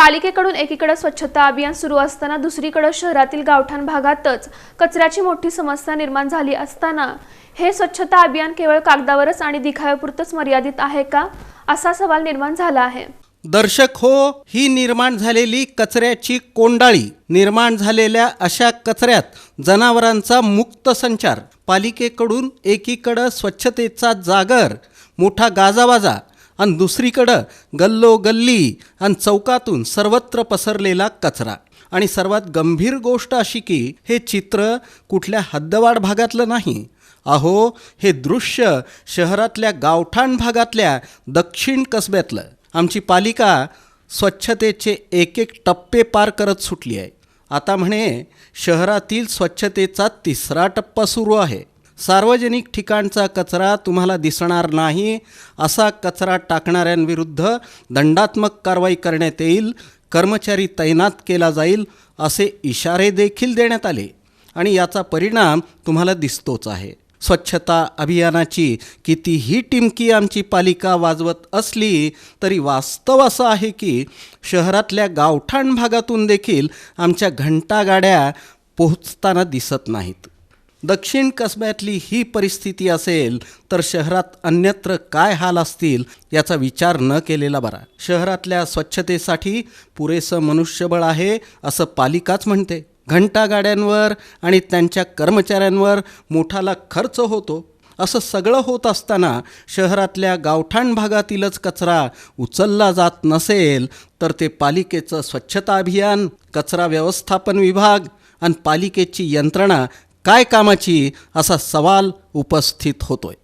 पालिकेकडून एकीकडे स्वच्छता अभियान सुरू असताना दुसरीकडे शहरातील गावठाण भागातच कचऱ्याची मोठी समस्या निर्माण झाली असताना हे स्वच्छता अभियान केवळ कागदावरच आणि दिखाव्यापुरतच मर्यादित आहे का? असा सवाल निर्माण झाला आहे. दर्शक हो ही निर्माण झालेली कचऱ्याची कोंडाळी निर्माण झालेल्या अशा कचऱ्यात जनावरांचा मुक्त संचार पालिकेकडून एकीकडं स्वच्छतेचा जागर मोठा गाजावाजा आणि दुसरीकडं गल्लो गल्ली आणि चौकातून सर्वत्र पसरलेला कचरा. आणि सर्वात गंभीर गोष्ट अशी की हे चित्र कुठल्या हद्दवाढ भागातलं नाही. अहो हे दृश्य शहरातल्या गावठाण भागातल्या दक्षिण कसब्यातलं. आमची पालिका स्वच्छतेचे एक एक टप्पे पार करत सुटली आहे. आता म्हणे शहरातील स्वच्छतेचा तिसरा टप्पा सुरू आहे. सार्वजनिक ठिकाणचा कचरा तुम्हाला दिसणार नाही असा कचरा टाकणाऱ्यांविरुद्ध दंडात्मक कारवाई करण्यात येईल कर्मचारी तैनात केला जाईल असे इशारे देखील देण्यात आले. आणि याचा परिणाम तुम्हाला दिसतोच आहे. स्वच्छता अभियानाची कितीही टिमकी आमची पालिका वाजवत असली तरी वास्तव असं आहे की शहरातल्या गावठाण भागातून देखील आमच्या घंटागाड्या पोहोचताना दिसत नाहीत. दक्षिण कसब्यातली ही परिस्थिती असेल तर शहरात अन्यत्र काय हाल असतील याचा विचार न केलेला बरा. शहरातल्या स्वच्छतेसाठी पुरेसं मनुष्यबळ आहे असं पालिकाच म्हणते. घंटागाड्यांवर आणि त्यांच्या कर्मचाऱ्यांवर मोठाला खर्च होतो. असं सगळं होत असताना शहरातल्या गावठाण भागातीलच कचरा उचलला जात नसेल तर ते पालिकेचं स्वच्छता अभियान कचरा व्यवस्थापन विभाग आणि पालिकेची यंत्रणा काय कामाची असा सवाल उपस्थित होतोय.